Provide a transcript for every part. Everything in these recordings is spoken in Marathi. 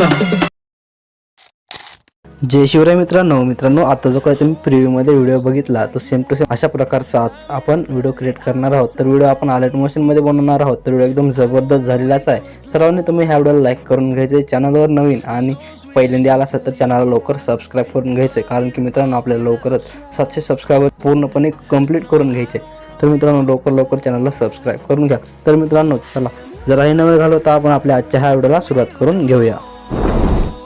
करता जय शिवराय मित्रांनो. मित्रांनो आता जो काही तुम्ही प्रिव्ह्यूमध्ये व्हिडिओ बघितला तो सेम टू सेम अशा प्रकारचा आज आपण व्हिडिओ क्रिएट करणार आहोत. तर व्हिडिओ आपण अलर्ट मोशनमध्ये बनवणार आहोत. तर व्हिडिओ एकदम जबरदस्त झालेलाच आहे. सर्वांनी तुम्ही ह्या व्हिडिओला लाईक करून घ्यायचे चॅनलवर नवीन आणि पहिल्यांदा आला असेल तर चॅनलला लवकर सबस्क्राईब करून घ्यायचे कारण की मित्रांनो आपल्याला लवकरच सातशे सबस्क्रायबर पूर्णपणे कंप्लीट करून घ्यायचे तर मित्रांनो लवकर लवकर चॅनलला सबस्क्राईब करून घ्या. तर मित्रांनो चला जराही नवे नवीन घालवता तर आपण आपल्या आजच्या ह्या व्हिडिओला सुरुवात करून घेऊया.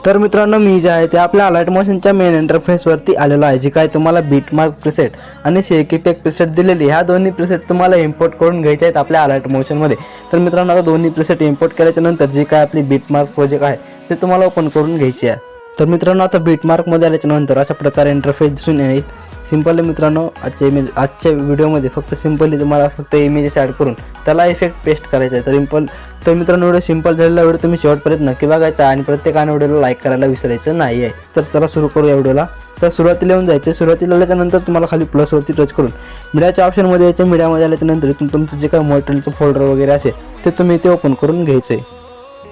तर मित्रांनो मी जे आहे ते आपल्या अलाइट मोशनच्या मेन इंटरफेसवरती आलेलो आहे जे काय तुम्हाला बीटमार्क प्रिसेट आणि शेकीपॅक प्रिसेट दिलेली ह्या दोन्ही प्रिसेट तुम्हाला इम्पोर्ट करून घ्यायचे आहेत आपल्या अलाइट मोशनमध्ये तर मित्रांनो आता दोन्ही प्रिसेट इम्पोर्ट केल्याच्यानंतर जी काय आपली बीटमार्क प्रोजेक्ट आहे ते तुम्हाला ओपन करून घ्यायची आहे. तर मित्रांनो आता बीटमार्कमध्ये आल्याच्यानंतर अशा प्रकारे इंटरफेस दिसून येईल. सिम्पली मित्रांनो आजच्या इमेज आजच्या व्हिडिओमध्ये फक्त सिम्पली तुम्हाला फक्त इमेजेस ॲड करून त्याला इफेक्ट पेस्ट करायचा आहे. तर इम्पल तर मित्रांनो व्हिडिओ सिंपल झालेला व्हिडिओ तुम्ही शेवटपर्यंत नक्की बघायचा आणि प्रत्येकाने व्हिडिओला लाईक करायला विसरायचं नाही आहे तर चला सुरू करू या व्हिडिओला. तर सुरुवातीला येऊन जायचं. सुरुवातीला आल्याच्यानंतर तुम्हाला खाली प्लसवरती टच करून मीडियाच्या ऑप्शनमध्ये यायचं. मीडियामध्ये आल्याच्यानंतर तुमचं जे काही मटेरियलचं फोल्डर वगैरे असेल ते तुम्ही ते ओपन करून घ्यायचं आहे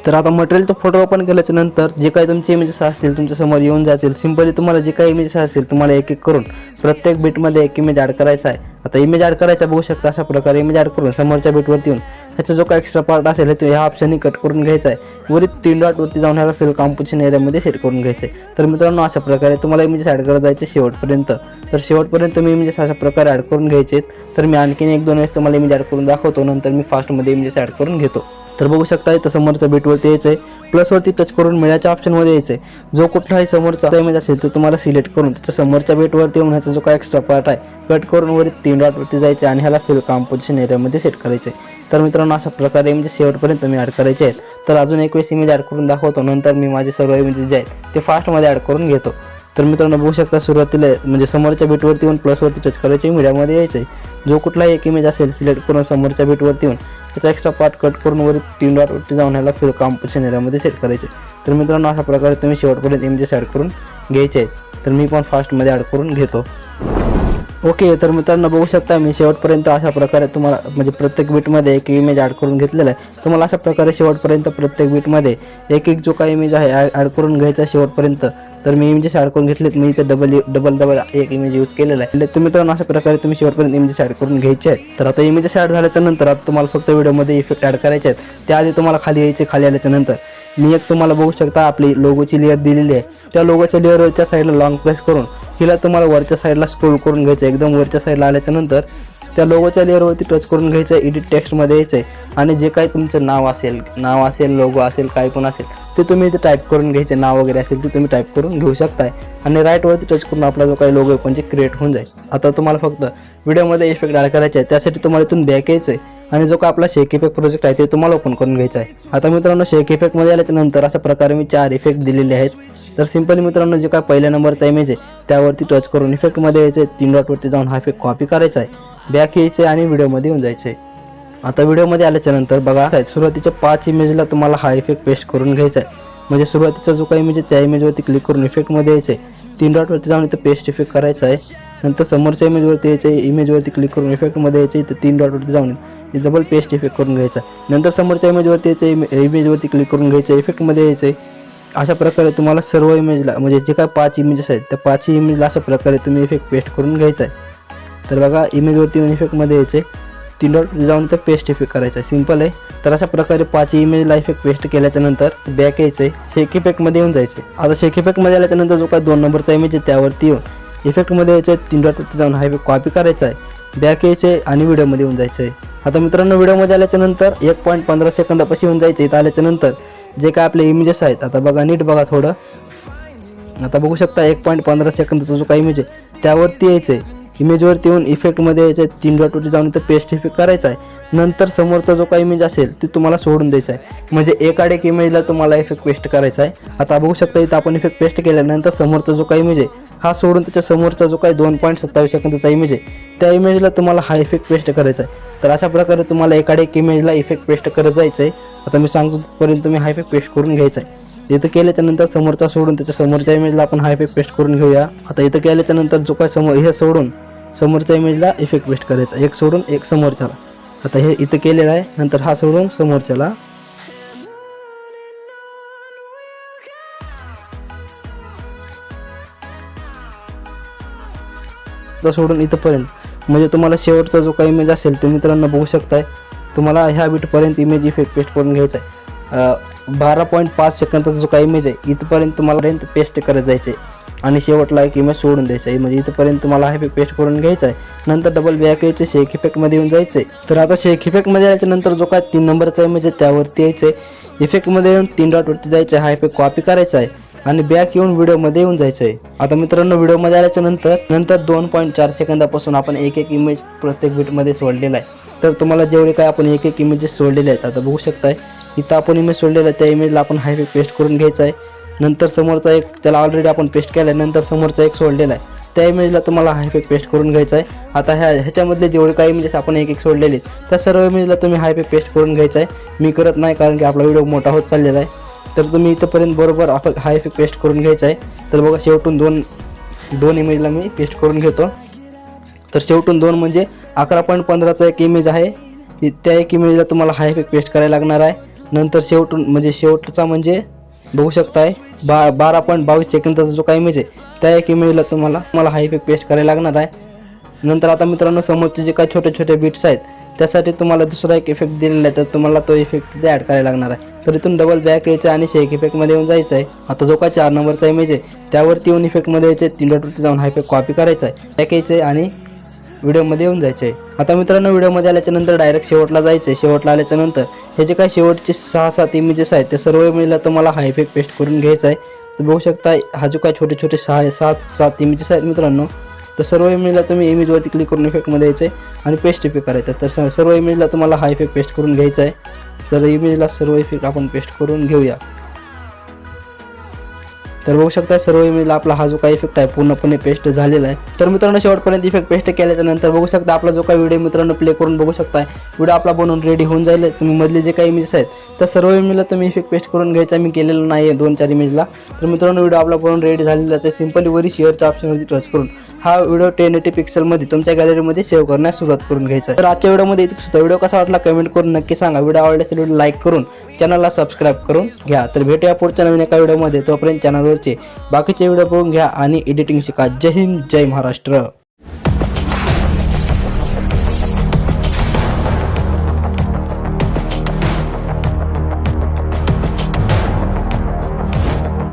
तर आता मटेरियलचं फोटो ओपन केल्याच्यानंतर जे काही तुमचे इमेजेस असतील तुमच्यासमोर येऊन जातील. सिंपली तुम्हाला जे काही इमेजेस असतील तुम्हाला एक एक करून प्रत्येक बीटमध्ये एक इमेज ॲड करायचा आहे. आता इमेज ॲड करायचा बघू शकता अशा प्रकारे इमेज ॲड करून समोरच्या बीटवरती येऊन ह्याचा जो काही एक्स्ट्रा पार्ट असेल हे तो ह्या ऑप्शननी कट करून घ्यायचा आहे. वरील तीन डॉटवरती जाऊन ह्याला फिल कॉम्पोजिशन एरियामध्ये सेट करून घ्यायचं आहे. तर मित्रांनो अशा प्रकारे तुम्हाला इमेजेस ॲड करत जायचे शेवटपर्यंत. तर शेवटपर्यंत तुम्ही इमेजेस अशा प्रकारे ॲड करून घ्यायचे आहेत तर मी आणखीन एक दोन वेळेस तुम्हाला इमेज ॲड करून दाखवतो. नंतर मी फास्टमध्ये इमेजेस ॲड करून घेतो. तर बघू शकता इथं समोरच्या बीटवरती यायचं आहे. प्लसवरती टच करून मिळायच्या ऑप्शनमध्ये यायचं आहे. जो कुठलाही समोरचा इमेज असेल तो तुम्हाला सिलेक्ट करून त्याच्या समोरच्या बीटवरती येऊन ह्याचा जो काय एक्स्ट्रा पार्ट आहे कट करून वरती तीन डॉटवरती जायचं आणि ह्याला फिल कॉम्पोजिशन एरियामध्ये सेट करायचं आहे. तर मित्रांनो अशा प्रकारे म्हणजे शेवटपर्यंत तुम्ही ॲड करायचे आहेत. तर अजून एक वेळेस इमेज ॲड करून दाखवतो. नंतर मी माझे सर्व इमेजेस जे आहेत ते फास्टमध्ये ॲड करून घेतो. तर मित्रांनो बघू शकता सुरुवातीला म्हणजे समोरच्या बीटवरती येऊन प्लसवरती टच करायचे मीडियामध्ये यायचं आहे जो कुठलाही एक इमेज असेल सिलेक्ट करून समोरच्या बीटवरती येऊन त्याचा एक्स्ट्रा पार्ट कट करून वर तीन डॉटवरती जाऊन ह्याला फिर कॉम्पिटिशन एरियामध्ये सेट करायचे. तर मित्रांनो अशा प्रकारे तुम्ही शेवटपर्यंत इमेजेस ॲड करून घ्यायचे आहेत. तर मी पण फास्टमध्ये ॲड करून घेतो. ओके तर मित्रांनो बघू शकता मी शेवटपर्यंत अशा प्रकारे तुम्हाला म्हणजे प्रत्येक बीटमध्ये एक इमेज ॲड करून घेतलेला आहे. तुम्हाला अशा प्रकारे शेवटपर्यंत प्रत्येक बीटमध्ये एक एक जो काही इमेज आहे ॲड करून घ्यायचा आहे शेवटपर्यंत. तर मी इमेजेस ॲड करून घेतलेत मी इथे डबल डबल डबल एक इमेज यूज केलेला आहे. तर मित्रांनो अशा प्रकारे तुम्ही शेवटपर्यंत इमेजेस ॲड करून घ्यायचे आहेत. तर आता इमेजेस ॲड झाल्याच्यानंतर आता तुम्हाला फक्त व्हिडिओमध्ये इफेक्ट ॲड करायचे आहेत. त्याआधी तुम्हाला खाली यायचे खाली आल्याच्यानंतर. मी एक तुम्हाला बघू शकता आपली लोगोची लेअर दिलेली आहे. त्या लोगोच्या लेअरच्या साईडला लॉंग प्रेस करून हिला तुम्हाला वरच्या साईडला स्क्रोल करून घ्यायचं आहे एकदम वरच्या साईडला आल्याच्यानंतर त्या लोगोच्या लेअरवरती टच करून घ्यायचं आहे एडिट टेक्स्टमध्ये यायचं आहे आणि जे काही तुमचं नाव असेल नाव असेल लोगो असेल काय पण असेल ते तुम्ही इथे टाईप करून घ्यायचे. नाव वगैरे असेल ते तुम्ही टाईप करून घेऊ शकताय. आणि राईटवरती टच करून आपला जो काही लोगो आहे म्हणजे क्रिएट होऊन जाईल. आता तुम्हाला फक्त व्हिडिओमध्ये इफेक्ट ॲड करायचा आहे त्यासाठी तुम्हाला इथून बॅक यायचं आहे आणि जो काय आपला शेक इफेक्ट प्रोजेक्ट आहे ते तुम्हाला ओपन करून घ्यायचा आहे. आता मित्रांनो शेक इफेक्टमध्ये आल्याच्यानंतर अशा प्रकारे मी चार इफेक्ट दिलेले आहेत. तर सिंपली मित्रांनो जे काय पहिल्या नंबरचा इमेज आहे त्यावरती टच करून इफेक्टमध्ये यायचं आहे तीन डॉटवरती जाऊन हा इफेक्ट कॉपी करायचा आहे. बॅक यायचं आहे आणि व्हिडिओमध्ये येऊन जायचं आहे आता व्हिडिओमध्ये आल्याच्यानंतर बघा सुरुवातीच्या पाच इमेजला तुम्हाला हा इफेक्ट पेस्ट करून घ्यायचा आहे. म्हणजे सुरुवातीचा जो काही इमेज आहे त्या इमेजवरती क्लिक करून इफेक्टमध्ये यायचं आहे तीन डॉटवरती जाऊन इथं पेस्ट इफेक्ट करायचा आहे. नंतर समोरच्या इमेजवरती यायचं आहे इमेजवरती क्लिक करून इफेक्टमध्ये यायचं आहे इथं तीन डॉटवरती जाऊन डबल पेस्ट इफेक्ट करून घ्यायचा नंतर समोरच्या इमेजवरती यायचं इमेजवरती क्लिक करून घ्यायचं इफेक्टमध्ये यायचं आहे अशा प्रकारे तुम्हाला सर्व इमेजला म्हणजे जे काय पाच इमेजेस आहेत त्या पाचही इमेजला अशा प्रकारे तुम्ही इफेक्ट पेस्ट करून घ्यायचा आहे. तर बघा इमेजवरती येऊन इफेक्टमध्ये यायचे तीन डॉट जाऊन तर पेस्ट इफेक्ट करायचा आहे. सिंपल आहे. तर अशा प्रकारे पाच इमेजला इफेक्ट पेस्ट केल्याच्यानंतर बॅक यायचं आहे. शेक इफेक्टमध्ये येऊन जायचे आता शेक इफेक्टमध्ये आल्याच्यानंतर जो काय दोन नंबरचा इमेज आहे त्यावरती येऊन इफेक्टमध्ये यायचं आहे. तीन डॉटवरती जाऊन हा इफेक्ट कॉपी करायचा आहे. बॅक यायचं आहे आणि व्हिडिओमध्ये येऊन जायचं आहे. आता मित्रांनो व्हिडिओमध्ये आल्याच्यानंतर एक पॉईंट पंधरा सेकंदापाशी येऊन जायचे इथं आल्याच्यानंतर जे काय आपले इमेजेस आहेत. आता बघा नीट बघा थोडं. आता बघू शकता एक पॉईंट पंधरा सेकंदाचा जो काही इमेज आहे त्यावरती यायचं आहे इमेजवरती येऊन इफेक्टमध्ये यायचं आहे तीन डॉटवरती जाऊन इथं पेस्ट इफेक्ट करायचा आहे. नंतर समोरचा जो काही इमेज असेल ते तुम्हाला सोडून द्यायचा आहे. म्हणजे एकाड एक इमेजला तुम्हाला इफेक्ट पेस्ट करायचा आहे. आता बघू शकता इथं आपण इफेक्ट पेस्ट केल्यानंतर समोरचा जो काही इमेज आहे हा सोडून त्याच्या समोरचा जो काही दोन पॉईंट सत्तावीस सेकंदाचा इमेज आहे त्या इमेजला तुम्हाला हा इफेक्ट पेस्ट करायचा आहे. तर अशा प्रकारे तुम्हाला एखाद्या एक इमेजला इफेक्ट पेस्ट करत जायचं आहे आता मी सांगतो तिथपर्यंत तुम्ही हायफेक इफेक्ट पेस्ट करून घ्यायचं आहे इथं केल्याच्यानंतर समोरचा सोडून त्याच्या समोरच्या इमेजला आपण हायफेक इफेक्ट पेस्ट करून घेऊया. आता इथं केल्याच्यानंतर जो काय समोर हे सोडून समोरच्या इमेजला इफेक्ट पेस्ट करायचा. एक सोडून एक समोरच्याला. आता हे इथं केलेलं आहे. नंतर हा सोडून समोरच्याला. सोडून इथंपर्यंत. म्हणजे तुम्हाला शेवटचा जो काही इमेज असेल तो मित्रांनो बघू शकताय तुम्हाला ह्या बीटपर्यंत इमेज इफेक्ट पेस्ट करून घ्यायचा आहे बारा पॉईंट पाच सेकंदाचा जो काही इमेज आहे इथपर्यंत तुम्हाला पेस्ट करत जायचं आहे आणि शेवटला एक इमेज सोडून द्यायचा आहे म्हणजे इथपर्यंत तुम्हाला हा पेस्ट करून घ्यायचा आहे नंतर डबल बॅक यायचं शेक इफेक्टमध्ये येऊन जायचं आहे तर आता शेक इफेक्टमध्ये यायच्यानंतर जो काय तीन नंबरचा इमेज आहे त्यावरती यायचं आहे इफेक्टमध्ये येऊन तीन डॉटवरती जायचं आहे हा इफेक्ट कॉपी करायचा आहे. आणि बॅक येऊन व्हिडिओमध्ये येऊन जायचं आहे आता मित्रांनो व्हिडिओमध्ये आल्याच्यानंतर नंतर दोन पॉईंट चार सेकंदापासून आपण एक एक इमेज प्रत्येक बीटमध्ये सोडलेला आहे. तर तुम्हाला जेवढे काय आपण एक एक इमेजेस सोडलेले आहेत आता बघू शकताय. इथं आपण इमेज सोडलेला आहे त्या इमेजला आपण हाय पेस्ट करून घ्यायचा आहे. नंतर समोरचा एक त्याला ऑलरेडी आपण पेस्ट केला आहे नंतर समोरचा एक सोडलेला आहे. त्या इमेजला तुम्हाला हा पेस्ट करून घ्यायचा आहे. आता ह्या ह्याच्यामधले जेवढे काही इमेजेस आपण एक एक सोडलेले त्या सर्व इमेजला तुम्ही हा पेस्ट करून घ्यायचा आहे. मी करत नाही कारण की आपला व्हिडिओ मोठा होत चाललेला आहे. तर तुम्ही इथंपर्यंत बरोबर आपण हा इफेक्ट पेस्ट करून घ्यायचा आहे. तर बघा शेवटून दोन दोन इमेजला मी पेस्ट करून घेतो. तर शेवटून दोन म्हणजे अकरा पॉईंट पंधराचा एक इमेज आहे. त्या एक इमेजला तुम्हाला हा इफेक्ट पेस्ट करायला लागणार आहे. नंतर शेवटून म्हणजे शेवटचा म्हणजे बघू शकताय बा बारा पॉईंट बावीस सेकंदाचा जो काही इमेज आहे त्या एक इमेजला तुम्हाला तुम्हाला हा इफेक्ट पेस्ट करायला लागणार आहे. नंतर आता मित्रांनो समोरचे जे काही छोटे छोटे बिट्स आहेत त्यासाठी तुम्हाला दुसरा एक इफेक्ट दिलेला आहे तर तुम्हाला तो इफेक्ट तिथे ॲड करायला लागणार आहे. तर इथून डबल बॅक यायचं आणि शेक इफेक्टमध्ये येऊन जायचं आहे. आता जो काय चार नंबरचा इमेज आहे त्यावरती येऊन इफेक्टमध्ये यायचे तीन डॉटवरती जाऊन हा इफेक्ट कॉपी करायचा आहे. बॅक यायचं आहे आणि व्हिडिओमध्ये येऊन जायचं आहे. आता मित्रांनो व्हिडिओमध्ये आल्याच्यानंतर डायरेक्ट शेवटला जायचं आहे. शेवटला आल्याच्यानंतर हे जे काय शेवटचे सहा सात इमेजेस आहेत ते सर्व इमेजला तुम्हाला हा इफेक्ट पेस्ट करून घ्यायचा आहे. तर बघू शकता हा जो काय छोटे छोटे सहा सात सात इमेजेस आहेत मित्रांनो तर सर्व इमेजला तुम्ही इमेजवरती क्लिक करून इफेक्टमध्ये यायचं आहे आणि पेस्ट इफेक्ट करायचं आहे. तर सर्व इमेजला तुम्हाला हा इफेक्ट पेस्ट करून घ्यायचा आहे. तर इमेजला सर्व इफेक्ट आपण पेस्ट करून घेऊया. तर बघू शकता सर्व इमेजला आपला हा जो काही इफेक्ट आहे पूर्णपणे पेस्ट झालेला आहे. तर मित्रांनो शेवटपर्यंत इफेक्ट पेस्ट केल्याच्यानंतर बघू शकता आपला जो काही व्हिडिओ मित्रांनो प्ले करून बघू शकता. व्हिडिओ आपला बनवून रेडी होऊन जाईल. तुम्ही मधले जे काही इमेजेस आहेत तर सर्व इमेजला तुम्ही इफेक्ट पेस्ट करून घ्यायचा मी केलेला नाही आहे दोन चार इमेजला तर मित्रांनो व्हिडिओ आपला बनवून रेडी झालेलाच आहे. सिम्पली वरी शेअरच्या ऑप्शनवरती टच करून हा व्हिडिओ टेन एटी पिक्सलमध्ये तुमच्या गॅलरीमध्ये सेव्ह करण्यास सुरुवात करून घ्यायचा तर आजच्या व्हिडिओमध्ये इथे सुद्धा व्हिडिओ कसा वाटला कमेंट करून नक्की सांगा. व्हिडिओ आवडल्यास व्हिडिओ लाईक करून चॅनलला सबस्क्राईब करून घ्या. तर भेटूया पुढच्या नवीन एका व्हिडिओमध्ये तोपर्यंत चॅनलवरचे बाकीचे व्हिडिओ बघून घ्या आणि एडिटिंग शिका. जय हिंद जय महाराष्ट्र.